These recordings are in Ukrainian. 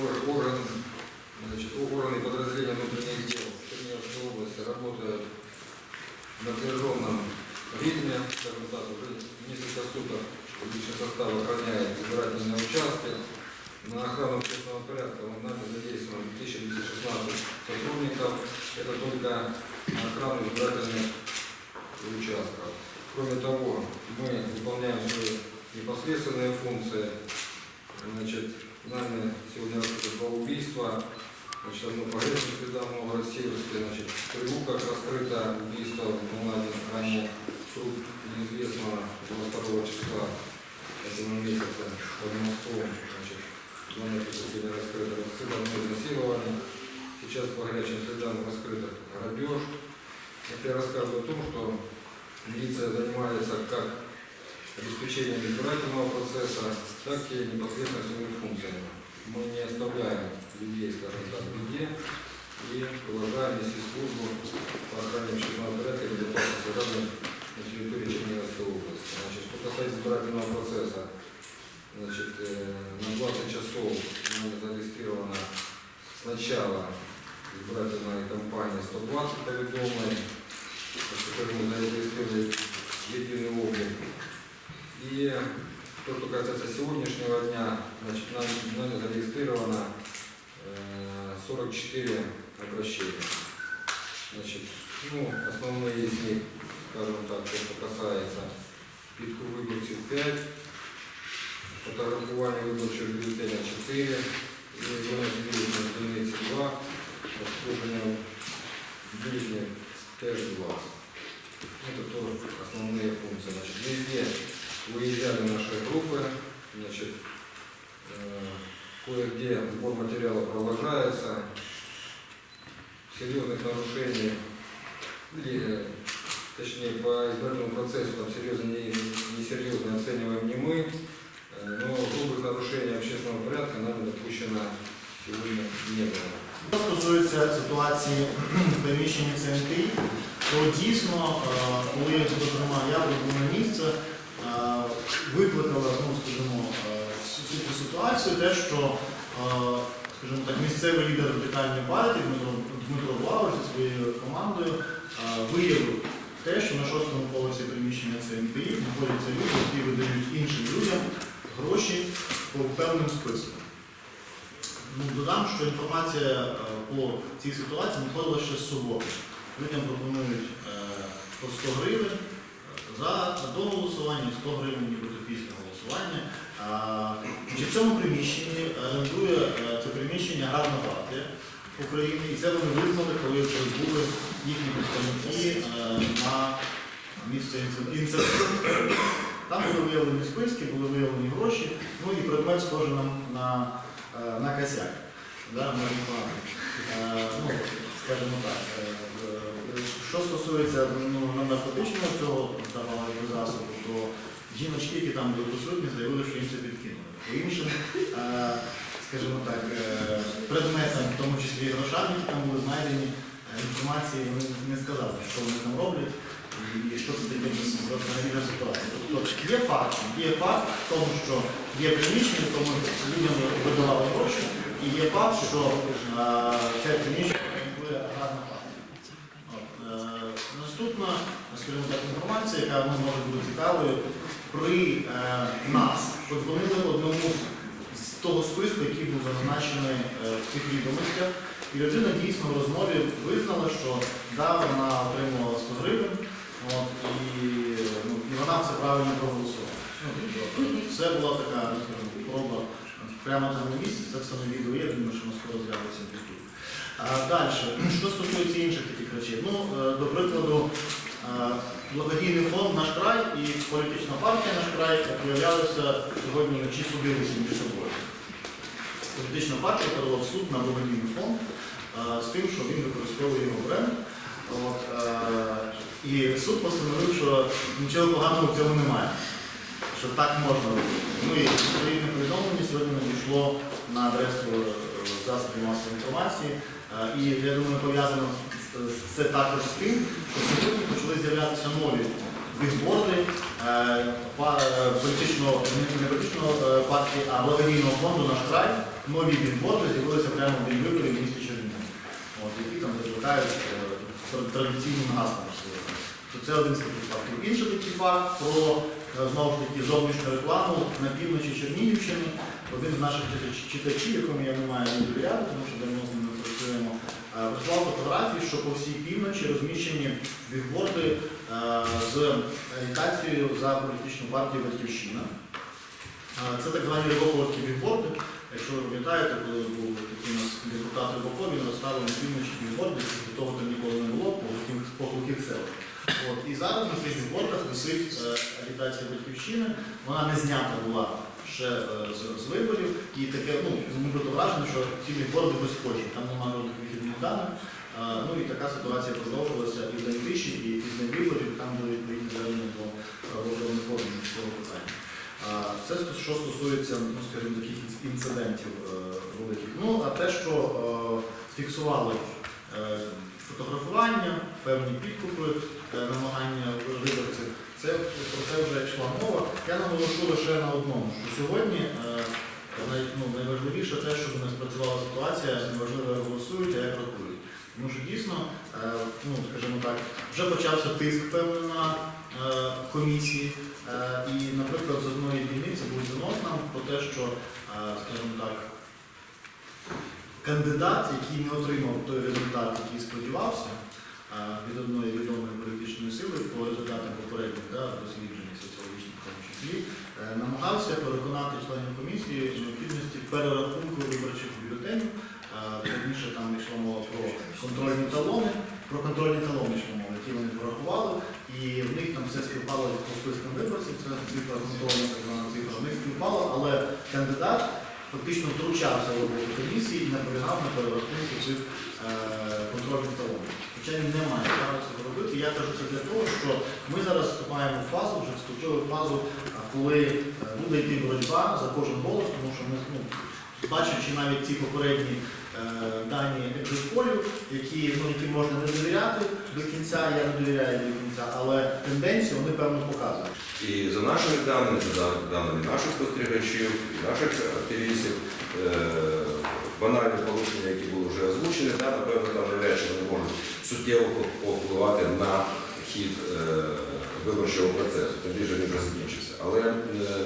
ор- орган, значит, органы подразделения внутренних дел Черниговской области работают в напряженном ритме, скажем так, уже несколько суток личный состав охраняет избирательные участки. На охрану общественного порядка в нами задействовано 1216 сотрудников. Это только на охрану избирательных участков. Кроме того, мы выполняем свои непосредственные функции. Значит, нами сегодня два убийства. Значит, одно по грязным следам в Новороссийске, значит, в Прилуках раскрыто убийство был найден ранее труп неизвестного 22 числа этого месяца под мостом. Значит, данное преступление раскрыто. Раскрыто изнасилование. Сейчас по горячим следам раскрыто грабеж. Это я рассказываю о том, что милиция занимается как обеспечением избирательного процесса, так и непосредственно своими функциями. Мы не оставляем людей, скажем так, в беде и продолжаем нести службу по охране общественного порядка и безопасности граждан на территории Черниговской области. Значит, что касается избирательного процесса, значит, э, на 20 часов нами зарегистрировано сначала избирательная кампания 120 поведомлений, теперь мы зарегистрировали единый облик. И то, что касается сегодняшнего дня, значит, нами, нами зарегистрировано э, 44 обращения. Значит, ну, основные из них, скажем так, то, что касается підку виборців 5, фотографування виборчого бюлетеня 4, виносить одиниці 2, розпорядження ближніх теж 2. Это то основные функции. Значит, везде выезжали наши группы, значит, э, кое-где сбор материала продолжается, серьезных нарушений, или, э, точнее, по избирательному процессу там серьезно не, несерьезно оцениваем не мы, э, но грубых нарушений общественного порядка нами допущено сегодня не было. Що стосується ситуації в приміщенні ЦНТІ, то дійсно, е, коли зокрема я прибув на місце, е, викликала, ну скажімо, е, цю ситуацію, те, що е, скажімо так, місцевий лідер радикальної партії Дмитро Блауер зі своєю командою е, виявив те, що на шостому поверсі приміщення ЦНТІ знаходяться люди, які видають іншим людям гроші по певним спискам. Ну, додам, що інформація по цій ситуації надходила ще з суботи. Людям пропонують по 100 гривень за до голосування, 100 гривень після голосування. Чи в цьому приміщенні орендує е, це приміщення Аграрна партія України, і це вони визнали, коли прибули їхні представники е, на місце інциденту. Там були виявлені списки, були виявлені гроші, ну і предмет схожий на, на, е, на косяк. Да. Е, ну, скажімо так. Що стосується ну, наркотичного цього засобу, то жіночки, які там були присутні, заявили, що їм це підкинули. По іншим, е, скажімо так, е, предметам, в тому числі і грошам, які там були знайдені, е, інформації вони не сказали, що вони там роблять і що це таке взагалі ситуація. Тобто є факт, є факт в тому, що є приміщення, тому людям видавали гроші, і є факт, що це приміщення буде гарна партія. От, е, Наступна, скажімо так, інформація, яка може бути цікавою, при е, нас подзвонили одному з того списку, який був зазначений е, в цих відомостях, і людина дійсно в розмові визнала, що да, вона отримувала 100 гривень, от, і, ну, і вона все правильно проголосувала. Ну, тобто, Це була така ну, проба прямо там на місці, це все на відео є, думаю, що ми скоро з'явиться в YouTube. Далі, що стосується інших таких речей, ну, е, до прикладу, благодійний фонд наш край і політична партія наш край, як виявлялося, сьогодні вночі судилися між собою. Політична партія подала в суд на благодійний фонд з тим, що він використовує його бренд. От, і суд постановив, що нічого поганого в цьому немає, що так можна робити. Ну і відповідне повідомлення сьогодні надійшло на адресу е, засобів масової інформації. Е, І я думаю, пов'язано це також з тим, що сьогодні почали з'являтися нові бігборди е, е, політичного, не політичного партії, а благодійного фонду наш край, нові бігборди з'явилися прямо в день в місті Чернігів, які там закликають тр- традиційним гаслом. То це один з таких фактів. Інший такий факт про знову ж таки зовнішню рекламу на півночі Чернігівщини. Один з наших читач- читачів, якому я не маю довіряти, тому що давно з е, прислав фотографії, що по всій півночі розміщені бігборди е, з агітацією за політичну партію Батьківщина. Е, Це так звані рибоковські бігборди. Якщо ви пам'ятаєте, коли був такий у нас депутат Рибаков, він розставив на півночі бігборди, до того там ніколи не було, по глухих, селах. От. І зараз на цих бігбордах висить е, агітація батьківщини. Вона не знята була ще е, з, виборів. І таке, ну, нібито враження, що ці бігборди безхочі, там немає жодних вихідних даних. Ну і така ситуація продовжилася і в тиші, і день виборів, там були відповідні звернення до правоохоронних органів цього питання. Це що стосується, ну скажімо, таких інцидентів е, великих. Ну а те, що е, фіксували фотографування, певні підкупи, намагання виборців, це про це вже йшла мова. Я наголошу лише на одному, що сьогодні е, ну, найважливіше те, щоб не спрацювала ситуація, неважливо як голосують, а як рахують. Тому що дійсно, е, ну скажімо так, вже почався тиск певний на е, комісії. І, наприклад, з одної дільниці був дзвінок нам про те, що, скажімо так, кандидат, який не отримав той результат, який сподівався, від одної відомої політичної сили по результатам попередніх да, досліджень соціологічних в тому числі, е, намагався переконати членів комісії в необхідності перерахунку виборчих бюлетенів. Е, Точніше, там йшла мова про контрольні талони, про контрольні талони які вони порахували, і в них там все співпало по спискам виборців, це цифра контрольна, так звана цифра, в них співпало, але кандидат фактично втручався в роботу комісії і наполягав на перерахунку цих е, контрольних талонів. Він не має права цього робити. Я кажу це для того, що ми зараз вступаємо в фазу, вже вступили в фазу, коли е, буде йти боротьба за кожен голос, тому що ми ну, бачачи навіть ці попередні е, дані екзитполів, які, ну, які можна не довіряти до кінця, я не довіряю до кінця, але тенденцію вони певно показують. І за нашими даними, за даними наших спостерігачів, наших активістів, е, банальні порушення, які були вже озвучені, да, напевно, там навряд чи вони можуть суттєво повпливати на хід е, виборчого процесу, тим більше він вже закінчився. Але е,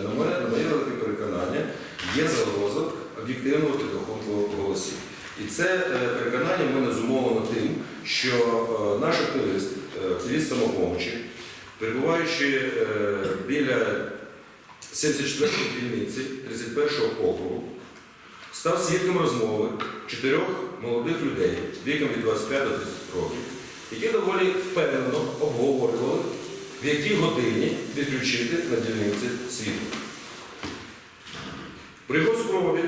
на мене, на моє велике переконання, є загроза об'єктивного підрахунку голосів. І це е, переконання в мене зумовлено тим, що наш активіст, активіст самопомочі, перебуваючи біля 74-ї дільниці 31-го округу, став свідком розмови чотирьох молодих людей віком від 25 до 30 років, які доволі впевнено обговорювали, в якій годині відключити на дільниці світло. При його спробі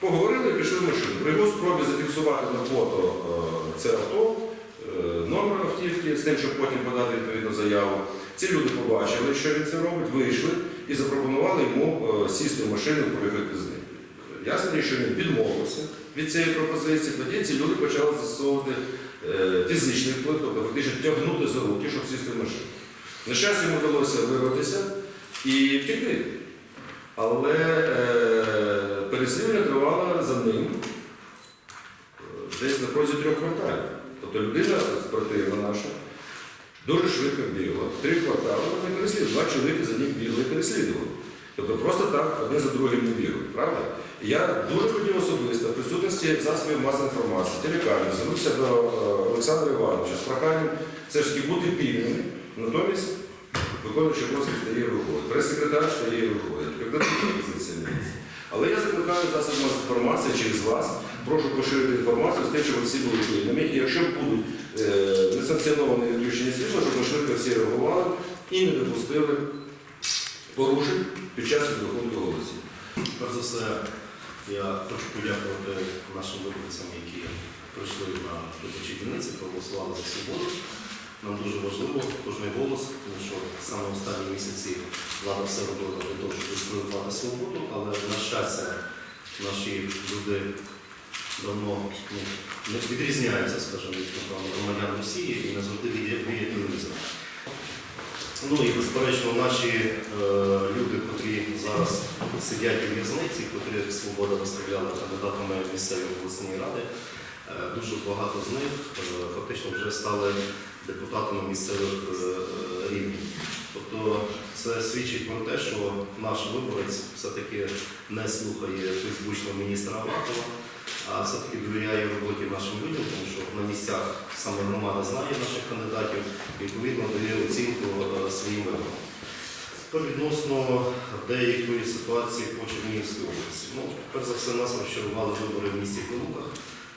поговорили і пішли в машину. При його спробі зафіксувати на фото е, це авто, е, номер автівки з тим, щоб потім подати відповідну заяву. Ці люди побачили, що він це робить, вийшли і запропонували йому е, сісти в машину і поїхати з ним. Ясно, що він відмовився від цієї пропозиції, тоді ці люди почали застосовувати е, фізичний вплив, тобто фактично тягнути за руки, щоб сісти в машину. На щастя, йому вдалося вирватися і втекти. Але е, переслідування тривало за ним е, десь на протязі трьох кварталів. Тобто людина спортивна наша дуже швидко бігла. Три квартали вони переслідували. Два чоловіки за ним бігли і переслідували. Тобто просто так один за другим не бігли, правда? Я дуже хотів особисто в присутності засобів масової інформації, телекамер, звернутися до е, Олександра Івановича з проханням все ж таки бути пільними, натомість виконуючи обов'язки стає виходить. Прес-секретар стає виходить, прикладна позиція місць. Але я закликаю засоби масової інформації через вас, прошу поширити інформацію з тим, щоб всі були пильними. І якщо будуть е, несанкціоновані відключення світла, щоб швидко всі реагували і не допустили порушень під час підрахунку голосів. Перш за все, я хочу подякувати нашим виборцям, які прийшли на виборчі дільниці, проголосували за свободу. Нам дуже важливо кожний голос, тому що саме останні місяці влада все робила для того, щоб відстоювати свободу, але на щастя, наші люди давно ну, не відрізняються, скажімо, від громадян Росії і не завжди телевізору. Ну і безперечно, наші е, люди, котрі зараз сидять у в'язниці, котрі свобода розстріляла кандидатами в місцеві обласні ради, е, дуже багато з них е, фактично вже стали депутатами місцевих е, рівнів. Тобто це свідчить про те, що наш виборець все-таки не слухає фейсбучного міністра Авакова, а все-таки довіряє роботі нашим людям, тому що на місцях саме громада знає наших кандидатів і відповідно дає оцінку е, своїм виборам. Тепер відносно деякої ситуації по Чернігівській області. Ну, перш за все, нас розчарували вибори в місті Калуках.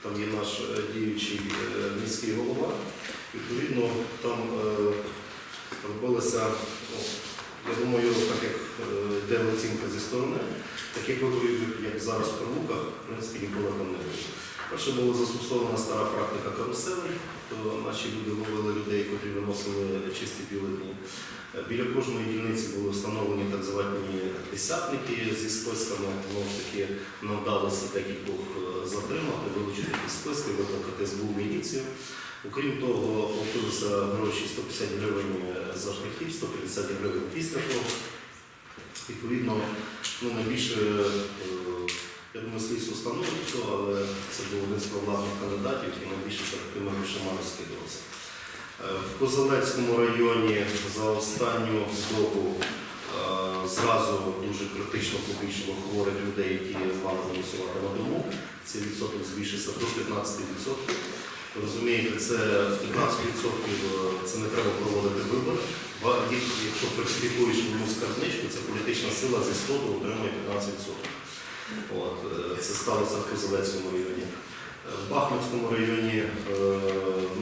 Там є наш е, діючий е, міський голова. Відповідно, там е, ну, я думаю, так як йде оцінка зі сторони, таких виборів, як зараз в Прилуках, в принципі, ніколи там не було. Перше була застосована стара практика каруселей, то наші люди ловили людей, котрі виносили чисті бюлетні. Біля кожної дільниці були встановлені так звані десятники зі списками. Знову ж таки, нам вдалося декількох затримати, вилучити ті списки, викликати СБУ міліцію. Окрім того, оплатилися гроші 150 гривень за прихід, 150 гривень після того. Відповідно, ну, найбільше, е, я думаю, слідство встановить, хто, але це був один з провладних кандидатів, який найбільше тими грошима розкидувався. Е, В Козелецькому районі за останню добу е, зразу дуже критично побільшало хворих людей, які мали голосувати на дому. Цей відсоток збільшився до 15%. Ви розумієте, це 15% це не треба проводити вибори. Якщо фальсифікуєш одну скарбничку, це політична сила зі 100 отримує 15%. От, е, це сталося в Козелецькому районі. Е, В Бахмутському районі е,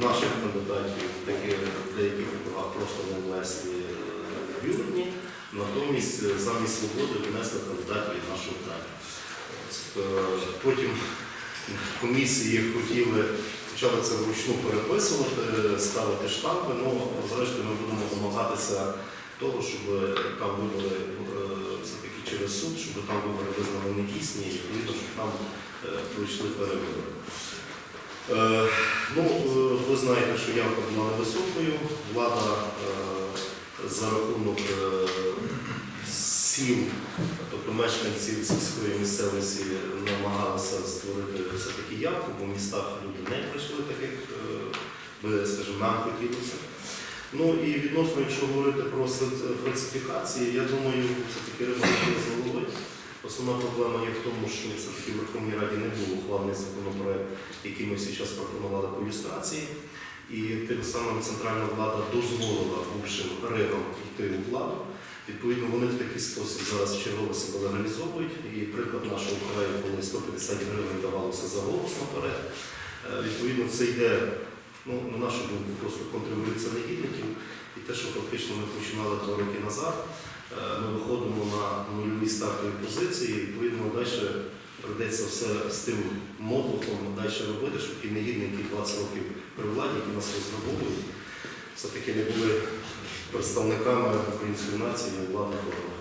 наших кандидатів такі в деяких просто не внесли бюлетні, натомість замість свободи внесли кандидатів від нашого краю. Потім комісії хотіли почали це вручну переписувати, ставити штампи. Ну, зрештою, ми будемо домагатися того, щоб там вибори е, все-таки через суд, щоб там вибори визнали недійсні і відповідно, щоб там е, пройшли перевибори. Е, ну, ви знаєте, що явка була невисокою. Влада за рахунок сіл, тобто мешканців сільської місцевості намагалися створити все-таки явку, бо в містах люди не прийшли так, як е, би, скажімо, нам хотілося. Ну і відносно, якщо говорити про фальс- фальсифікації, я думаю, все-таки ремонти з голови. Основна проблема є в тому, що все-таки в Верховній Раді не був ухвалений законопроект, який ми зараз пропонували по люстрації. І тим самим центральна влада дозволила бувшим регам йти у владу. Відповідно, вони в такий спосіб зараз чергово себе легалізовують. І приклад нашого краю, коли 150 гривень давалося за голос наперед. Е, Відповідно, це йде, ну, на нашу думку, просто контрибується негідників. І те, що фактично ми починали два роки назад, е, ми виходимо на нульові стартові позиції, і відповідно далі прийдеться все з тим мотлухом далі робити, щоб ті негідники 20 років при владі, які нас розграбовують, все-таки не були представниками української нації і владних органів.